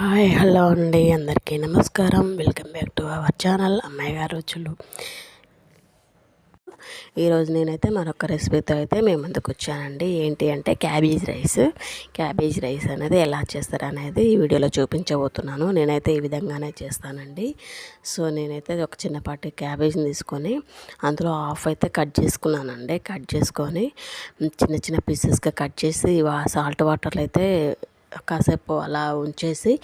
Hi hello అండి. అందరికీ నమస్కారం. Welcome back to our channel అమ్మాయి గారు రుచులు. ఈరోజు నేనైతే మరొక రెసిపీతో అయితే మేము ముందుకు వచ్చానండి. ఏంటి అంటే క్యాబేజ్ రైస్. క్యాబేజ్ రైస్ అనేది ఎలా చేస్తారు అనేది ఈ వీడియోలో చూపించబోతున్నాను. నేనైతే ఈ విధంగానే చేస్తానండి. సో నేనైతే ఒక చిన్నపాటి క్యాబేజ్ని తీసుకొని అందులో హాఫ్ అయితే కట్ చేసుకున్నానండి. కట్ చేసుకొని చిన్న చిన్న పీసెస్గా కట్ చేసి సాల్ట్ వాటర్లో అయితే కాసేపు అలా ఉంచేసి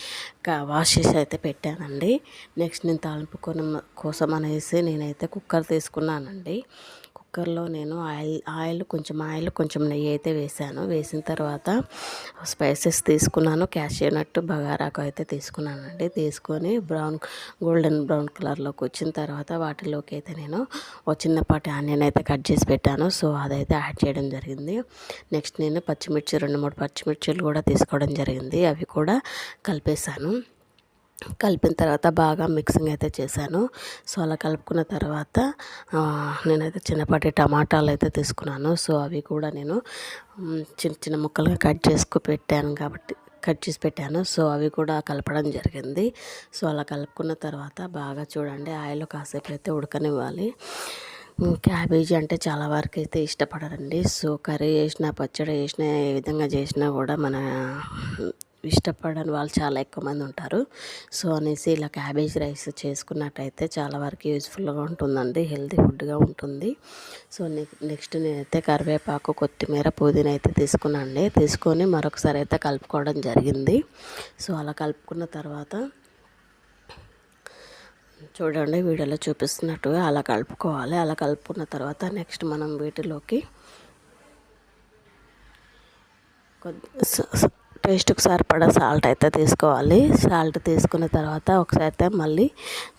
వాష్ చేసి అయితే పెట్టానండి. నెక్స్ట్ నేను తాలింపు కోసం అనేసి నేనైతే కుక్కర్ తీసుకున్నానండి. కుక్కర్లో నేను ఆయిల్ ఆయిల్ కొంచెం ఆయిల్ కొంచెం నెయ్యి అయితే వేసాను. వేసిన తర్వాత స్పైసెస్ తీసుకున్నాను. క్యాషియో నట్టు బగారాకు అయితే తీసుకున్నానండి. తీసుకొని బ్రౌన్ గోల్డెన్ బ్రౌన్ కలర్లోకి వచ్చిన తర్వాత వాటిలోకి అయితే నేను ఒక చిన్నపాటి ఆనియన్ అయితే కట్ చేసి పెట్టాను. సో అదైతే యాడ్ చేయడం జరిగింది. నెక్స్ట్ నేను పచ్చిమిర్చి రెండు మూడు పచ్చిమిర్చిలు కూడా తీసుకోవడం జరిగింది. అవి కూడా కలిపేశాను. కలిపిన తర్వాత బాగా మిక్సింగ్ అయితే చేశాను. సో అలా కలుపుకున్న తర్వాత నేనైతే చిన్నపాటి టమాటాలు అయితే తీసుకున్నాను. సో అవి కూడా నేను చిన్న చిన్న ముక్కలుగా కట్ చేసుకు పెట్టాను కాబట్టి కట్ చేసి పెట్టాను. సో అవి కూడా కలపడం జరిగింది. సో అలా కలుపుకున్న తర్వాత బాగా చూడండి ఆయిల్ కాసేపు అయితే ఉడకనివ్వాలి. క్యాబేజీ అంటే చాలా వరకు అయితే ఇష్టపడరండి. సో కర్రీ చేసినా పచ్చడి చేసినా ఏ విధంగా చేసినా కూడా మన ఇష్టపడని వాళ్ళు చాలా ఎక్కువ మంది ఉంటారు. సో అనేసి ఇలా క్యాబేజ్ రైస్ చేసుకున్నట్టయితే చాలా వరకు యూజ్ఫుల్గా ఉంటుందండి. హెల్తీ ఫుడ్గా ఉంటుంది. సో నెక్స్ట్ నేనైతే కరివేపాకు కొత్తిమీర పుదీనా అయితే తీసుకున్నాండి తీసుకొని మరొకసారి అయితే కలుపుకోవడం జరిగింది. సో అలా కలుపుకున్న తర్వాత చూడండి వీడియోలో చూపిస్తున్నట్టుగా అలా కలుపుకోవాలి. అలా కలుపుకున్న తర్వాత నెక్స్ట్ మనం వీటిలోకి పేస్ట్కి సరిపడా సాల్ట్ అయితే తీసుకోవాలి. సాల్ట్ తీసుకున్న తర్వాత ఒకసారి అయితే మళ్ళీ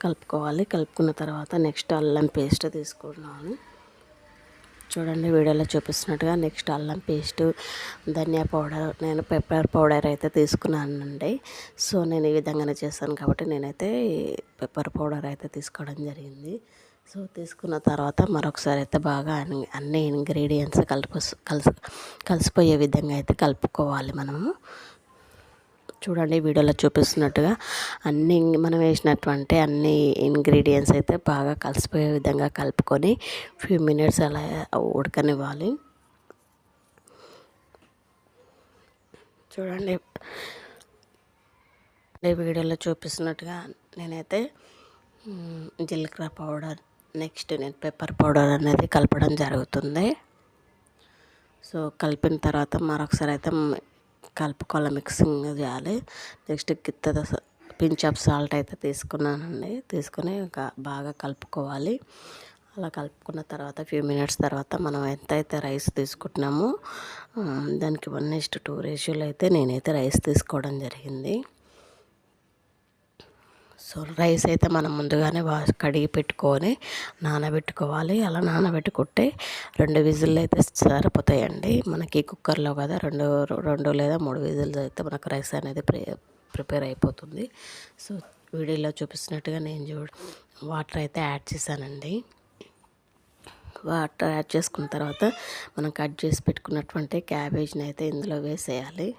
కలుపుకోవాలి. కలుపుకున్న తర్వాత నెక్స్ట్ అల్లం పేస్ట్ తీసుకున్నాను. చూడండి వీడియోలో చూపిస్తున్నట్టుగా నెక్స్ట్ అల్లం పేస్ట్ ధనియా పౌడర్ నేను పెప్పర్ పౌడర్ అయితే తీసుకున్నానండి. సో నేను ఈ విధంగానే చేస్తాను కాబట్టి నేనైతే పెప్పర్ పౌడర్ అయితే తీసుకోవడం జరిగింది. సో తీసుకున్న తర్వాత మరొకసారి అయితే బాగా అన్ని ఇంగ్రీడియంట్స్ కలిపి కలిసి కలిసిపోయే విధంగా అయితే కలుపుకోవాలి మనము. చూడండి వీడియోలో చూపిస్తున్నట్టుగా అన్ని మనం వేసినటువంటి అన్ని ఇంగ్రీడియంట్స్ అయితే బాగా కలిసిపోయే విధంగా కలుపుకొని ఫ్యూ మినిట్స్ అలా ఉడకనివ్వాలి. చూడండి వీడియోలో చూపిస్తున్నట్టుగా నేనైతే జీలకర్ర పౌడర్ నెక్స్ట్ నేను పెప్పర్ పౌడర్ అనేది కలపడం జరుగుతుంది. సో కలిపిన తర్వాత మరొకసారి అయితే కలుపుకోవాలి మిక్సింగ్ చేయాలి. నెక్స్ట్ కిత్త పించ్ ఆఫ్ సాల్ట్ అయితే తీసుకున్నానండి. తీసుకుని బాగా కలుపుకోవాలి. అలా కలుపుకున్న తర్వాత ఫ్యూ మినిట్స్ తర్వాత మనం ఎంత అయితే రైస్ తీసుకుంటున్నామో దానికి వన్ ఇస్ట్ టూ రేషియోలో అయితే నేనైతే రైస్ తీసుకోవడం జరిగింది. సో రైస్ అయితే మనం ముందుగానే వా కడిగి పెట్టుకొని నానబెట్టుకోవాలి. అలా నానబెట్టుకుంటే రెండు విజిల్లు అయితే సరిపోతాయండి. మనకి కుక్కర్లో కదా రెండు రెండు లేదా మూడు విజిల్స్ అయితే మనకు రైస్ అనేది ప్రి ప్రిపేర్ అయిపోతుంది. సో వీడియోలో చూపిస్తున్నట్టుగా నేను చూ వాటర్ అయితే యాడ్ చేశానండి. వాటర్ యాడ్ చేసుకున్న తర్వాత మనం కట్ చేసి పెట్టుకున్నటువంటి క్యాబేజ్ని అయితే ఇందులో వేసేయాలి.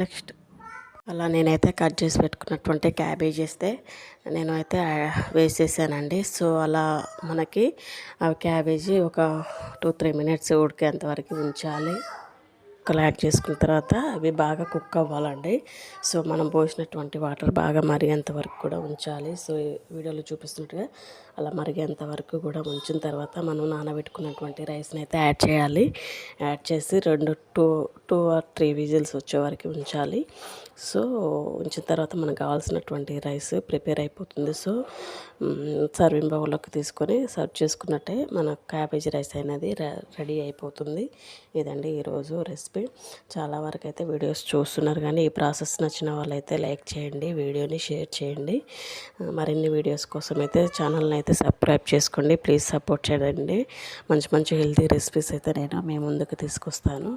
నెక్స్ట్ అలా నేనైతే కట్ చేసి పెట్టుకున్నటువంటి క్యాబేజ్ వేస్తే నేను అయితే వేసేసానండి. సో అలా మనకి ఆ క్యాబేజీ ఒక టూ త్రీ మినిట్స్ ఉడికేంత వరకు ఉంచాలి. ముక్కలు యాడ్ చేసుకున్న తర్వాత అవి బాగా కుక్ అవ్వాలండి. సో మనం పోసినటువంటి వాటర్ బాగా మరిగేంత వరకు కూడా ఉంచాలి. సో వీడియోలో చూపిస్తున్నట్టుగా అలా మరిగేంత వరకు కూడా ఉంచిన తర్వాత మనం నానబెట్టుకున్నటువంటి రైస్ని అయితే యాడ్ చేయాలి. యాడ్ చేసి రెండు two two or three whistles వచ్చే వరకు ఉంచాలి. సో ఉంచిన తర్వాత మనకు కావాల్సినటువంటి రైస్ ప్రిపేర్ అయిపోతుంది. సో సర్వింగ్ బౌల్లోకి తీసుకొని సర్వ్ చేసుకున్నట్టే మన క్యాబేజీ రైస్ అనేది రెడీ అయిపోతుంది. ఇదండి ఈరోజు రెసిపీ. చాలా వరకు అయితే వీడియోస్ చూస్తున్నారు కానీ ఈ ప్రాసెస్ నచ్చిన వాళ్ళైతే లైక్ చేయండి వీడియోని షేర్ చేయండి. మరిన్ని వీడియోస్ కోసం అయితే ఛానల్ని అయితే సబ్స్క్రైబ్ చేసుకోండి. ప్లీజ్ సపోర్ట్ చేయండి. మంచి మంచి హెల్తీ రెసిపీస్ అయితే నేను మీ ముందుకు తీసుకొస్తాను.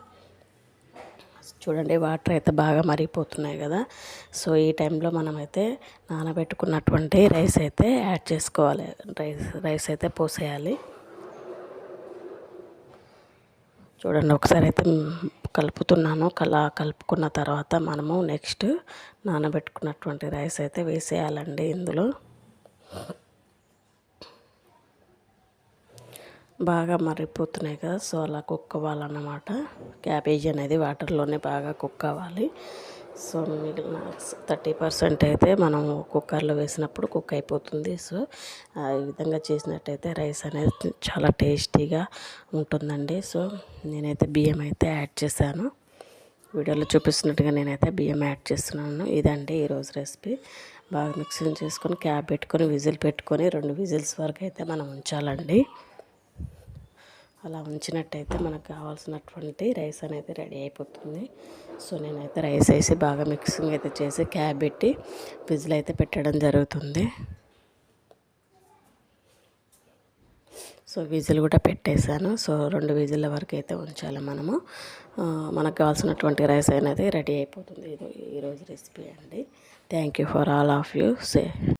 చూడండి వాటర్ అయితే బాగా మరిగిపోతున్నాయి కదా. సో ఈ టైంలో మనమైతే నానబెట్టుకున్నటువంటి రైస్ అయితే యాడ్ చేసుకోవాలి. రైస్ రైస్ అయితే పోసేయాలి. చూడండి ఒకసారి అయితే కలుపుతున్నాను. కలా కలుపుకున్న తర్వాత మనము నెక్స్ట్ నానబెట్టుకున్నటువంటి రైస్ అయితే వేసేయాలండి ఇందులో. బాగా మరిగిపోతున్నాయి కదా సో అలా కుక్ అవ్వాలన్నమాట క్యాబేజీ అనేది వాటర్లోనే బాగా కుక్ అవ్వాలి సో మిగిలిన థర్టీ పర్సెంట్ అయితే మనం కుక్కర్లో వేసినప్పుడు కుక్ అయిపోతుంది. సో ఈ విధంగా చేసినట్టయితే రైస్ అనేది చాలా టేస్టీగా ఉంటుందండి. సో నేనైతే బియ్యం అయితే యాడ్ చేశాను. వీడియోలో చూపిస్తున్నట్టుగా నేనైతే బియ్యం యాడ్ చేస్తున్నాను. ఇదండి ఈరోజు రెసిపీ. బాగా మిక్సింగ్ చేసుకొని క్యాప్ పెట్టుకొని విజిల్ పెట్టుకొని రెండు విజిల్స్ వరకు అయితే మనం ఉంచాలండి. అలా ఉంచినట్టయితే మనకు కావాల్సినటువంటి రైస్ అనేది రెడీ అయిపోతుంది. సో నేనైతే రైస్ వేసి బాగా మిక్సింగ్ అయితే చేసి క్యాబ్ పెట్టి విజిల్ అయితే పెట్టడం జరుగుతుంది. సో విజిల్ కూడా పెట్టేశాను. సో రెండు విజిల్ల వరకు అయితే ఉంచాలి మనము. మనకు కావాల్సినటువంటి రైస్ అనేది రెడీ అయిపోతుంది. ఇది ఈరోజు రెసిపీ అండి. Thank you for all of you. Say